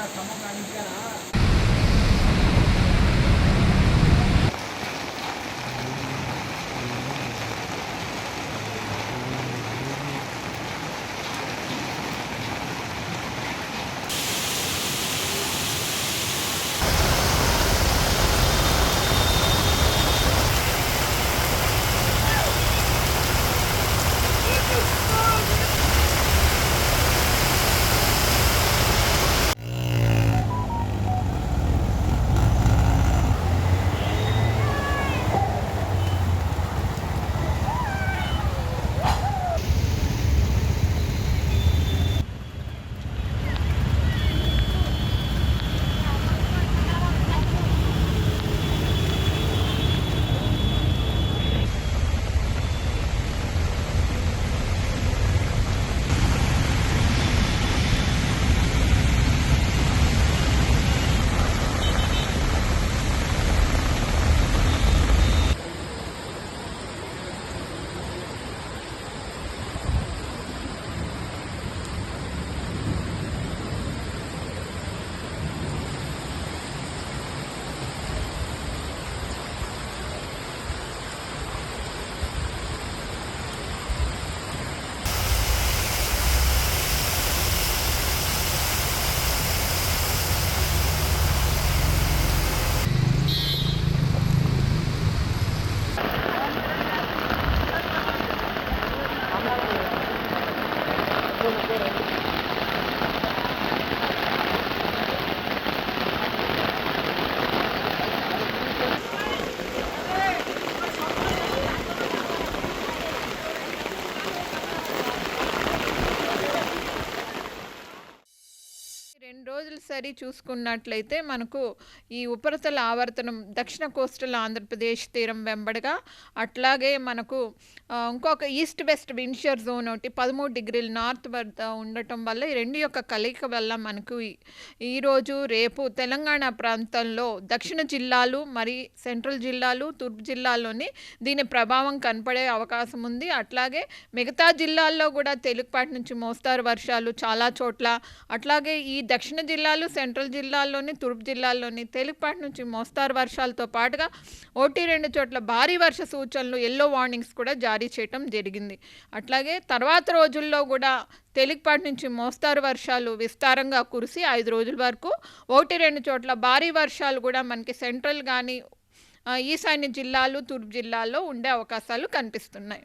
రెండు రోజులు సరి చూసుకున్నట్లయితే మనకు ఈ ఉపరితల ఆవర్తనం దక్షిణ కోస్టల్ ఆంధ్రప్రదేశ్ తీరం వెంబడగా అట్లాగే మనకు ఇంకొక ఈస్ట్ వెస్ట్ విన్షర్ జోన్ ఒకటి పదమూడు డిగ్రీల నార్త్ వద్ద ఉండటం వల్ల ఈ రెండు యొక్క కలయిక వల్ల మనకు ఈరోజు రేపు తెలంగాణ ప్రాంతంలో దక్షిణ జిల్లాలు మరి సెంట్రల్ జిల్లాలు తూర్పు జిల్లాల్లోని దీని ప్రభావం కనపడే అవకాశం ఉంది. అట్లాగే మిగతా జిల్లాల్లో కూడా తేలికపాటి నుంచి మోస్తారు వర్షాలు చాలా చోట్ల. అట్లాగే ఈ దక్షిణ జిల్లా జిల్లాలు సెంట్రల్ జిల్లాల్లోని తూర్పు జిల్లాల్లోని తేలికపాటి నుంచి మోస్తారు వర్షాలతో పాటుగా ఒకటి రెండు చోట్ల భారీ వర్ష సూచనలు ఎల్లో వార్నింగ్స్ కూడా జారీ చేయటం జరిగింది. అట్లాగే తర్వాత రోజుల్లో కూడా తేలికపాటి నుంచి మోస్తారు వర్షాలు విస్తారంగా కురిసి ఐదు రోజుల వరకు ఒకటి రెండు చోట్ల భారీ వర్షాలు కూడా మనకి సెంట్రల్ కానీ ఈశాన్య జిల్లాలు తూర్పు జిల్లాల్లో ఉండే అవకాశాలు కనిపిస్తున్నాయి.